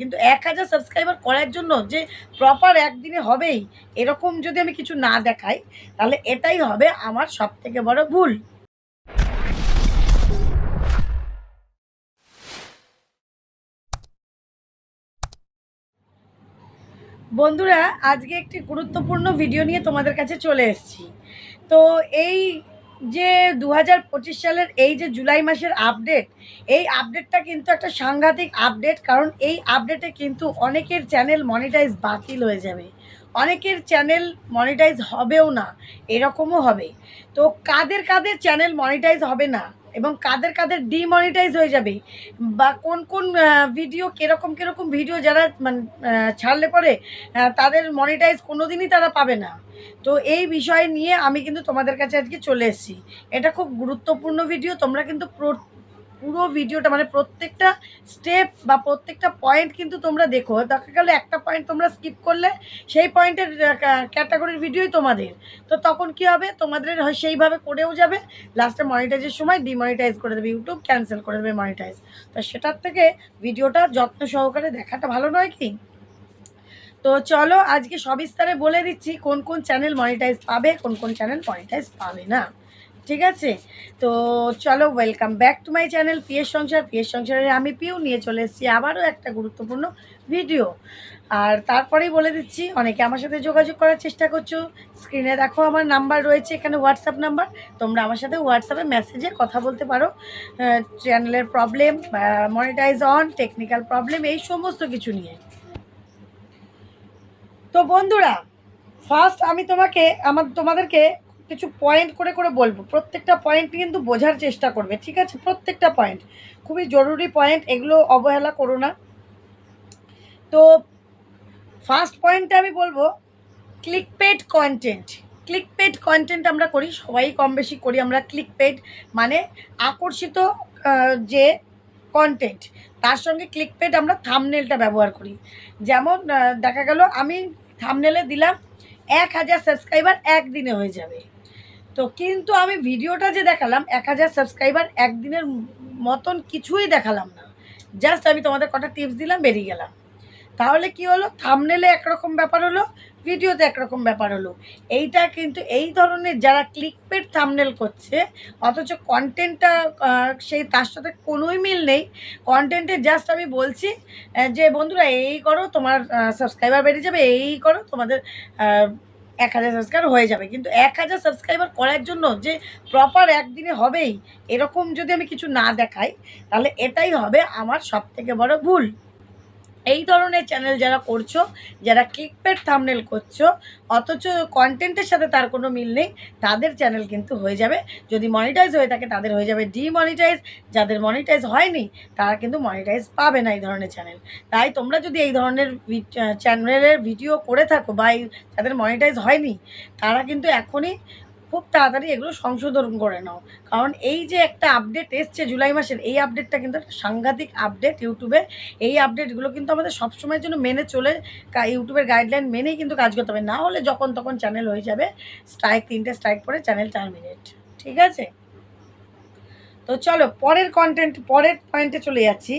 কিন্তু এক হাজার সাবস্ক্রাইবার করার জন্য যে প্রপার একদিনে হবেই, এরকম যদি আমি কিছু না দেখাই, তাহলে এটাই হবে আমার সব থেকে বড় ভুল। বন্ধুরা, আজকে একটি গুরুত্বপূর্ণ ভিডিও নিয়ে তোমাদের কাছে চলে এসেছি। তো এই যে দু হাজার পঁচিশ সালের এই যে জুলাই মাসের আপডেট এই আপডেটটা কিন্তু একটা সাংঘাতিক আপডেট কারণ এই আপডেটে কিন্তু অনেকের চ্যানেল মনিটাইজ বাতিল হয়ে যাবে। অনেকের চ্যানেল মনিটাইজ হবেও না, এরকমও হবে। তো কাদের কাদের চ্যানেল মনিটাইজ হবে না এবং কাদের কাদের ডিমনিটাইজ হয়ে যাবে বা কোন কোন ভিডিও কীরকম কীরকম ভিডিও যারা মানে ছাড়লে পরে তাদের মনিটাইজ কোনো দিনই তারা পাবে না। তো এই বিষয় নিয়ে আমি কিন্তু তোমাদের কাছে আজকে চলে এসেছি। এটা খুব গুরুত্বপূর্ণ ভিডিও তোমরা কিন্তু প্র- ভিডিওটা মানে প্রত্যেকটা স্টেপ বা প্রত্যেকটা পয়েন্ট কিন্তু তোমরা দেখো। দেখা গেলো একটা পয়েন্ট তোমরা স্কিপ করলে, সেই পয়েন্টের ক্যাটাগরির ভিডিওই তোমাদের। তো তখন কি হবে? তোমাদের হয় সেইভাবে করেও যাবে। লাস্টে মনিটাইজের সময় ডিমনিটাইজ করে দেবে ইউটিউব ক্যান্সেল করে দেবে মনিটাইজ তো সেটার থেকে ভিডিওটা যত্ন সহকারে দেখাটা ভালো নয় কি? তো চলো আজকে সবিস্তারে বলে দিচ্ছি কোন কোন চ্যানেল মনিটাইজ পাবে, কোন কোন চ্যানেল মনিটাইজ পাবে না। ঠিক আছে? তো চলো welcome back to my channel PS সংসার। পিএস সংসারে আমি পিউ, নিয়ে চলে এসেছি আবারও একটা গুরুত্বপূর্ণ ভিডিও আর তারপরেই বলে দিচ্ছি, অনেকে আমার সাথে যোগাযোগ করার চেষ্টা করছ স্ক্রিনে দেখো আমার নাম্বার রয়েছে, এখানে হোয়াটসঅ্যাপ নাম্বার তোমরা আমার সাথে হোয়াটসঅ্যাপে মেসেজে কথা বলতে পারো। চ্যানেলের problem monetize on technical problem এই সমস্ত কিছু নিয়ে। তো বন্ধুরা ফার্স্ট আমি তোমাকে, আমার তোমাদেরকে কিছু পয়েন্ট করে করে বলব। প্রত্যেকটা পয়েন্ট কিন্তু বোঝার চেষ্টা করবে, ঠিক আছে? প্রত্যেকটা পয়েন্ট খুবই জরুরি পয়েন্ট এগুলো অবহেলা করো না। তো ফার্স্ট পয়েন্টটা আমি বলব click paid content click paid content আমরা করি, সবাই কম বেশি করি আমরা ক্লিক পেড মানে আকর্ষিত যে কন্টেন্ট তার সঙ্গে ক্লিক পেড আমরা থামনেলটা ব্যবহার করি। যেমন দেখা গেল, আমি থামনেলে দিলাম, এক হাজার সাবস্ক্রাইবার একদিনে হয়ে যাবে। তো কিন্তু আমি ভিডিওটা যে দেখালাম, এক হাজার সাবস্ক্রাইবার একদিনের মতন কিছুই দেখালাম না। জাস্ট আমি তোমাদের কটা টিপস দিলাম, বেরিয়ে গেলাম। তাহলে কি হলো? থামনেলে একরকম ব্যাপার হলো ভিডিওতে একরকম ব্যাপার হলো। এইটা কিন্তু এই ধরনের যারা ক্লিক ক্লিকপেড থামনেল করছে, অথচ কন্টেন্টটা সেই তার সাথে কোনোই মিল নেই। কন্টেন্টে জাস্ট আমি বলছি যে বন্ধুরা, এই করো, তোমার সাবস্ক্রাইবার বেড়ে যাবে, এই করো, তোমাদের এক হাজার সাবস্ক্রাইবার হয়ে যাবে। কিন্তু এক হাজার সাবস্ক্রাইবার করার জন্য যে প্রপার একদিনে হবেই, এরকম যদি আমি কিছু না দেখাই, তাহলে এটাই হবে আমার সব থেকে বড় ভুল। এই ধরনের চ্যানেল যারা করছ, যারা ক্লিকপেড থামনেল করছ, অথচ কন্টেন্টের সাথে তার কোনো মিল নেই, তাদের চ্যানেল কিন্তু হয়ে যাবে। যদি মনিটাইজ হয়ে থাকে, তাদের হয়ে যাবে ডিমনিটাইজ যাদের মনিটাইজ হয়নি, তারা কিন্তু মনিটাইজ পাবে না এই ধরনের চ্যানেল তাই তোমরা যদি এই ধরনের চ্যানেলের ভিডিও করে থাকো বা যাদের মনিটাইজ হয়নি, তারা কিন্তু এখনই খুব তাড়াতাড়ি এগুলো সংশোধন করে নাও। কারণ এই যে একটা আপডেট এসছে জুলাই মাসের, এই আপডেটটা কিন্তু একটা সাংঘাতিক আপডেট ইউটিউবে। এই আপডেটগুলো কিন্তু আমাদের সবসময়ের জন্য মেনে চলে ইউটিউবের গাইডলাইন মেনেই কিন্তু কাজ করতে হবে। না হলে যখন তখন চ্যানেল হয়ে যাবে স্ট্রাইক তিনটে স্ট্রাইক পরে চ্যানেল টার্মিনেট ঠিক আছে? তো চলো, পরের কন্টেন্ট পরের পয়েন্টে চলে যাচ্ছি।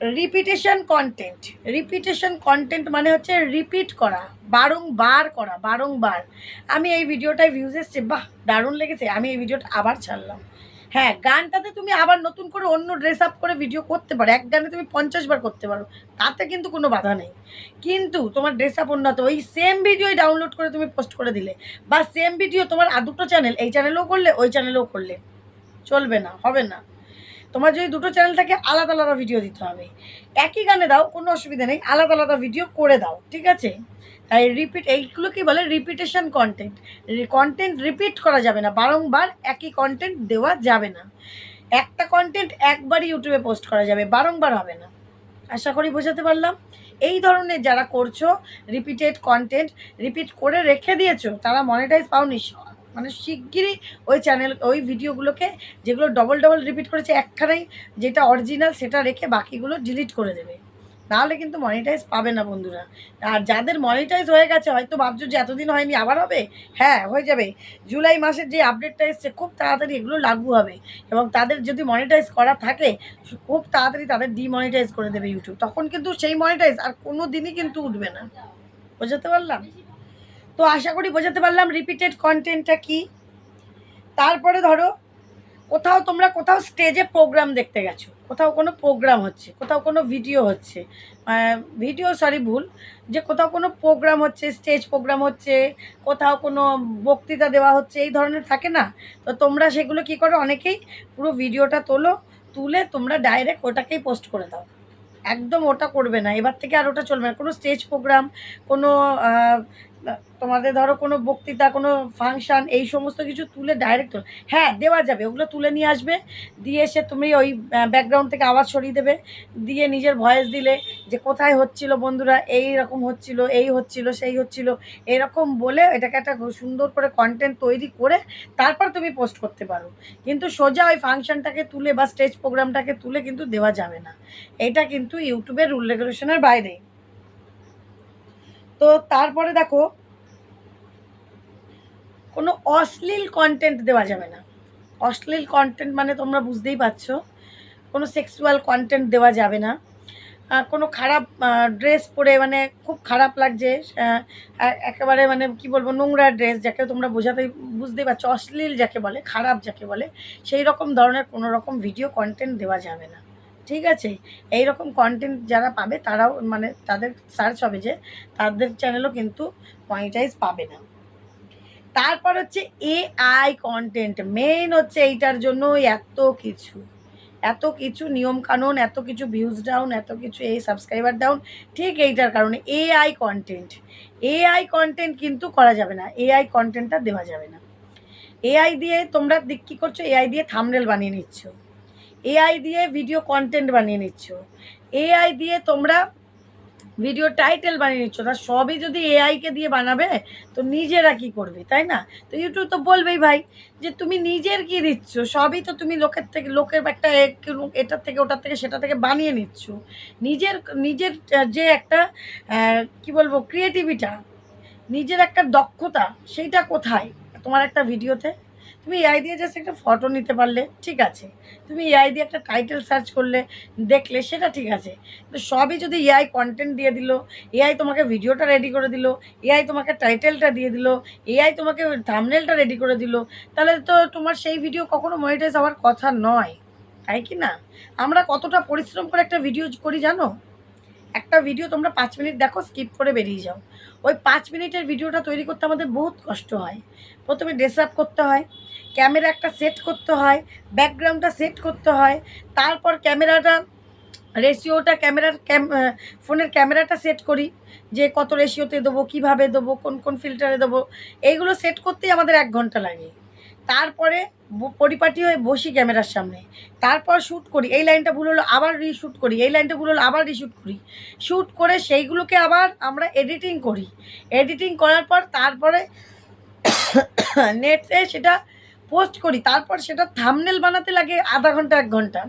রিপিটেশন কন্টেন্ট রিপিটেশন কন্টেন্ট মানে হচ্ছে রিপিট করা, বারংবার করা, বারংবার। আমি এই ভিডিওটায় ভিউজ এসছে, বাহ, দারুণ লেগেছে। আমি এই ভিডিওটা আবার ছাড়লাম। হ্যাঁ গানটাতে তুমি আবার নতুন করে অন্য ড্রেস আপ করে ভিডিও করতে পারো। এক গানে তুমি পঞ্চাশ বার করতে পারো। তাতে কিন্তু কোনো বাধা নেই। কিন্তু তোমার ড্রেস আপ উন্নত ওই সেম ভিডিওই ডাউনলোড করে তুমি পোস্ট করে দিলে। বা সেম ভিডিও তোমার আর দুটো চ্যানেল এই চ্যানেলেও করলে, ওই চ্যানেলেও করলে। চলবে না, হবে না। তোমার যদি দুটো চ্যানেল থাকে, আলাদা আলাদা ভিডিও দিতে হবে। একই গানে দাও, কোনো অসুবিধা নেই, আলাদা আলাদা ভিডিও করে দাও, ঠিক আছে? তাই রিপিট এইগুলো কি বলে? রিপিটেশন কন্টেন্ট কন্টেন্ট রিপিট করা যাবে না, বারংবার একই কন্টেন্ট দেওয়া যাবে না। একটা কন্টেন্ট একবারই ইউটিউবে পোস্ট করা যাবে, বারংবার হবে না। আশা করি বোঝাতে পারলাম? এই ধরনের যারা করছ রিপিটেড কন্টেন্ট রিপিট করে রেখে দিয়েছ, তারা মনিটাইজ পাওনি মানে শিগগিরই ওই চ্যানেল ওই ভিডিওগুলোকে যেগুলো ডবল ডবল রিপিট করেছে একখানাই, যেটা অরিজিনাল সেটা রেখে বাকিগুলো ডিলিট করে দেবে। নাহলে কিন্তু মনিটাইজ পাবে না বন্ধুরা। আর যাদের মনিটাইজ হয়ে গেছে, হয়তো ভাবছ যে এতদিন হয়নি, আবার হবে? হ্যাঁ হয়ে যাবে। জুলাই মাসের যে আপডেটটা এসছে, খুব তাড়াতাড়ি এগুলো লাগু হবে। এবং তাদের যদি মনিটাইজ করা থাকে, খুব তাড়াতাড়ি তাদের ডিমনিটাইজ করে দেবে ইউটিউব তখন কিন্তু সেই মনিটাইজ আর কোনো দিনই কিন্তু উঠবে না। বোঝাতে পারলাম? তো আশা করি বোঝাতে পারলাম রিপিটেড কন্টেন্টটা কি। তারপরে ধরো, কোথাও তোমরা কোথাও স্টেজে প্রোগ্রাম দেখতে গেছো। কোথাও কোনো প্রোগ্রাম হচ্ছে, কোথাও কোনো ভিডিও হচ্ছে। ভিডিও সরি ভুল, যে কোথাও কোনো প্রোগ্রাম হচ্ছে স্টেজ প্রোগ্রাম হচ্ছে, কোথাও কোনো বক্তৃতা দেওয়া হচ্ছে, এই ধরনের থাকে না। তো তোমরা সেগুলো কি করো, অনেকেই পুরো ভিডিওটা তোলো, তুলে তোমরা ডাইরেক্ট ওটাকেই পোস্ট করে দাও। একদম ওটা করবে না, এবার থেকে আর ওটা চলবে না। কোনো স্টেজ প্রোগ্রাম কোনো তোমাদের ধরো কোনো বক্তৃতা, কোনো ফাংশান এই সমস্ত কিছু তুলে ডাইরেক্ট হ্যাঁ দেওয়া যাবে, ওগুলো তুলে নিয়ে আসবে। দিয়ে এসে তুমি ওই ব্যাকগ্রাউন্ড থেকে আওয়াজ সরিয়ে দেবে। দিয়ে নিজের ভয়েস দিলে যে কোথায় হচ্ছিল বন্ধুরা, এই রকম হচ্ছিল, এই হচ্ছিল, সেই হচ্ছিল, এরকম বলে এটাকে একটা সুন্দর করে কন্টেন্ট তৈরি করে তারপর তুমি পোস্ট করতে পারো। কিন্তু সোজা ওই ফাংশনটাকে তুলে বা স্টেজ প্রোগ্রামটাকে তুলে কিন্তু দেওয়া যাবে না। এটা কিন্তু ইউটিউবের রুল রেগুলেশনের বাইরে। তো তারপরে দেখো, কোনো অশ্লীল কন্টেন্ট দেওয়া যাবে না। অশ্লীল কন্টেন্ট মানে তোমরা বুঝতেই পারছ, কোনো সেক্সুয়াল কন্টেন্ট দেওয়া যাবে না। কোনো খারাপ ড্রেস পরে মানে খুব খারাপ লাগছে একেবারে মানে কি বলব, নোংরা ড্রেস যাকে তোমরা বোঝাতে, বুঝতেই পারছ, অশ্লীল যাকে বলে, খারাপ যাকে বলে, সেই রকম ধরনের কোনো রকম ভিডিও কন্টেন্ট দেওয়া যাবে না। ঠিক আছে? এই রকম কন্টেন্ট যারা পাবে তারাও মানে তাদের সার্চ হবে যে তাদের চ্যানেলও কিন্তু মনিটাইজ পাবে না। তারপর হচ্ছে এআই কন্টেন্ট মেইন হচ্ছে এইটার জন্য এত কিছু। এত কিছু নিয়ম কানুন এত কিছু ভিউজ ডাউন এত কিছু এই সাবস্ক্রাইবার ডাউন ঠিক এইটার কারণে এআই কন্টেন্ট এআই কন্টেন্ট কিন্তু করা যাবে না এআই কন্টেন্টটা দেওয়া যাবে না। এআই দিয়ে তোমরা দিক কী করছ? এআই দিয়ে থামরেল বানিয়ে নিচ্ছ। এআই দিয়ে ভিডিও কন্টেন্ট বানিয়ে নিচ্ছ। এআই দিয়ে তোমরা ভিডিও টাইটেল বানিয়ে নিচ্ছ। তা সবই যদি এআইকে দিয়ে বানাবে, তো নিজেরা কি করবে, তাই না? তো ইউটিউব তো বলবেই ভাই যে তুমি নিজের কি দিচ্ছ? সবই তো তুমি লোকের থেকে, লোকের একটা এটার থেকে, ওটার থেকে, সেটা থেকে বানিয়ে নিচ্ছ। নিজের নিজের যে একটা কি বলব ক্রিয়েটিভিটা নিজের একটা দক্ষতা, সেইটা কোথায়? তোমার একটা ভিডিওতে তুমি এআই দিয়ে জাস্ট একটা ফটো নিতে পারলে, ঠিক আছে। তুমি এআই দিয়ে একটা টাইটেল সার্চ করলে, দেখলে সেটা ঠিক আছে। কিন্তু সবই যদি এআই কন্টেন্ট দিয়ে দিল এআই তোমাকে ভিডিওটা রেডি করে দিল এআই তোমাকে টাইটেলটা দিয়ে দিল এআই তোমাকে থামনেলটা রেডি করে দিল, তাহলে তো তোমার সেই ভিডিও কখনো মনিটাইজ হওয়ার কথা নয়। তাই কি না? আমরা কতটা পরিশ্রম করে একটা ভিডিও করি জানো? একটা ভিডিও তোমরা পাঁচ মিনিট দেখো স্কিপ করে বেরিয়ে যাও। ওই পাঁচ মিনিটের ভিডিওটা তৈরি করতে আমাদের বহুত কষ্ট হয়। প্রথমে ড্রেস আপ করতে হয়। ক্যামেরা একটা সেট করতে হয় ব্যাকগ্রাউন্ডটা সেট করতে হয়, তারপর ক্যামেরাটা রেশিওটা ক্যামেরার ক্যাম ফোনের ক্যামেরাটা সেট করি, যে কত রেশিওতে দেবো, কীভাবে দেবো, কোন কোন ফিল্টারে দেবো, এইগুলো সেট করতেই আমাদের এক ঘণ্টা লাগে। তারপরে পরিপাটি হয়ে বসি ক্যামেরার সামনে। তারপর শ্যুট করি, এই লাইনটা ভুল হলো, আবার রিশ্যুট করি, এই লাইনটা ভুল হলো, আবার রিশ্যুট করি। শ্যুট করে সেইগুলোকে আবার আমরা এডিটিং করি। এডিটিং করার পর তারপরে নেটে সেটা পোস্ট করি, তারপর সেটা থামনেল বানাতে লাগে আধা ঘণ্টা, এক ঘণ্টা।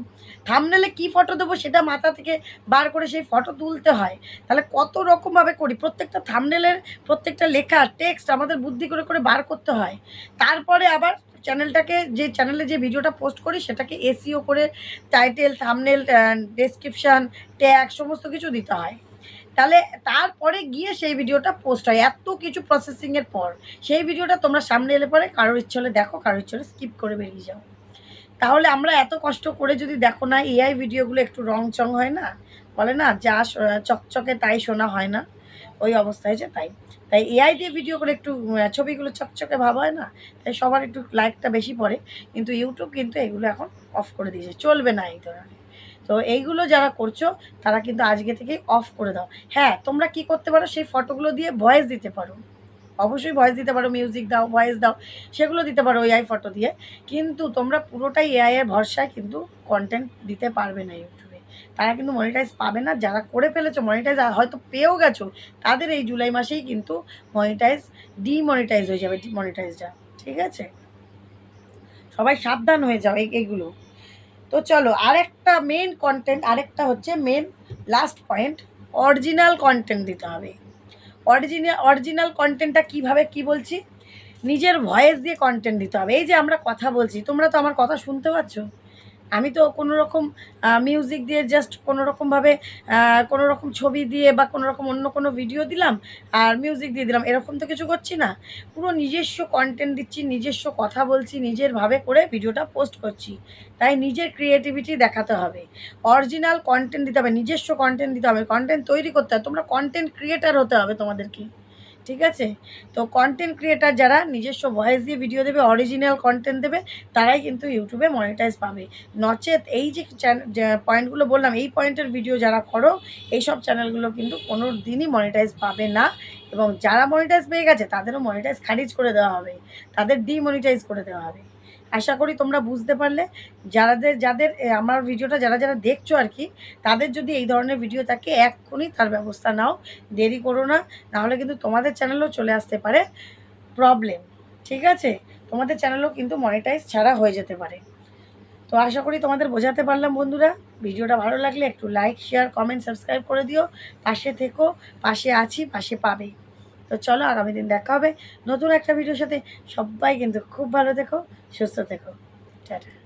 থামনেলে কি ফটো দেবো সেটা মাথা থেকে বার করে সেই ফটো তুলতে হয়। তাহলে কত রকমভাবে করি, প্রত্যেকটা থামনেলের প্রত্যেকটা লেখা টেক্সট আমাদের বুদ্ধি করে করে বার করতে হয়। তারপরে আবার চ্যানেলটাকে যে চ্যানেলে যে ভিডিওটা পোস্ট করি, সেটাকে এসিও করে টাইটেল থামনেল ডেসক্রিপশান ট্যাগ সমস্ত কিছু দিতে হয়। তাহলে তারপরে গিয়ে সেই ভিডিওটা পোস্ট হয়। এত কিছু প্রসেসিংয়ের পর সেই ভিডিওটা তোমরা সামনে এলে পরে কারোর ইচ্ছে হলে দেখো, কারোর ইচ্ছে হলে স্কিপ করে বেরিয়ে যাও। তাহলে আমরা এত কষ্ট করে যদি দেখো না এআই ভিডিওগুলো একটু রং চং হয় না? বলে না, যা চকচকে তাই শোনা হয় না। ওই অবস্থা হয়েছে তাই। তাই এআই দিয়ে ভিডিও করে একটু ছবিগুলো চকচকে ভাব হয় না? তাই সবার একটু লাইকটা বেশি পড়ে। কিন্তু ইউটিউব কিন্তু এগুলো এখন অফ করে দিয়েছে। চলবে না এই ধরনের। তো এইগুলো যারা করছ, তারা কিন্তু আজকে থেকে অফ করে দাও। হ্যাঁ তোমরা কি করতে পারো, সেই ফটোগুলো দিয়ে ভয়েস দিতে পারো। অবশ্যই ভয়েস দিতে পারো মিউজিক দাও ভয়েস দাও, সেগুলো দিতে পারো এআই ফটো দিয়ে। কিন্তু তোমরা পুরোটাই এআই এর ভরসায় কিন্তু কন্টেন্ট দিতে পারবে না ইউটিউবে। তারা কিন্তু মনিটাইজ পাবে না। যারা করে ফেলেছো মনিটাইজ হয়তো পেয়েও গেছো, তাদের এই জুলাই মাসেই কিন্তু মনিটাইজ ডিমনিটাইজ হয়ে যাবে ডিমনিটাইজটা ঠিক আছে? সবাই সাবধান হয়ে যাও এই এইগুলো। তো চলো, আরেকটা মেন কন্টেন্ট আরেকটা হচ্ছে main last point original content দিতে হবে। অরিজিনাল অরিজিনাল কন্টেন্টটা কীভাবে, কি বলছি? নিজের ভয়েস দিয়ে কন্টেন্ট দিতে হবে। এই যে আমরা কথা বলছি, তোমরা তো আমার কথা শুনতে পাচ্ছ? আমি তো কোনো রকম মিউজিক দিয়ে জাস্ট কোনো রকমভাবে কোনো রকম ছবি দিয়ে বা কোনো রকম অন্য কোনো ভিডিও দিলাম আর মিউজিক দিয়ে দিলাম। এরকম তো কিছু করছি না। পুরো নিজস্ব কন্টেন্ট দিচ্ছি, নিজস্ব কথা বলছি, নিজের ভাবে করে ভিডিওটা পোস্ট করছি। তাই নিজের ক্রিয়েটিভিটি দেখাতে হবে। অরিজিনাল কন্টেন্ট দিতে হবে, নিজস্ব কন্টেন্ট দিতে হবে। কন্টেন্ট তৈরি করতে হবে। তোমরা কন্টেন্ট ক্রিয়েটার হতে হবে তোমাদেরকে। ঠিক আছে? তো কন্টেন্ট ক্রিয়েটার যারা নিজস্ব ভয়েস দিয়ে ভিডিও দেবে অরিজিনাল কন্টেন্ট দেবে, তারাই কিন্তু ইউটিউবে মনিটাইজ পাবে। নচেত এই যে পয়েন্টগুলো বললাম, এই পয়েন্টের ভিডিও যারা করো এই সব চ্যানেলগুলো কিন্তু কোনো দিনই মনিটাইজ পাবে না এবং যারা মনিটাইজ পেয়ে গেছে, তাদেরও মনিটাইজ খারিজ করে দেওয়া হবে। তাদের ডিমনিটাইজ করে দেওয়া হবে। আশা করি তোমরা বুঝতে পারলে। যাদের যাদের আমার ভিডিওটা যারা যারা দেখছ আর কি, তাদের যদি এই ধরনের ভিডিও থাকে, এক্ষুনি তার ব্যবস্থা নাও। দেরি করো না, নাহলে কিন্তু তোমাদের চ্যানেলও চলে আসতে পারে প্রবলেম ঠিক আছে? তোমাদের চ্যানেলও কিন্তু মনিটাইজ ছাড়া হয়ে যেতে পারে। তো আশা করি তোমাদের বোঝাতে পারলাম বন্ধুরা। ভিডিওটা ভালো লাগলে একটু লাইক শেয়ার কমেন্ট সাবস্ক্রাইব করে দিও। পাশে থেকো, পাশে আছি, পাশে পাবে। তো চলো আগামী দিন দেখা হবে। নতুন একটা ভিডিওর সাথে সবাই কিন্তু খুব ভালো থেকো, সুস্থ থেকো। টাটা।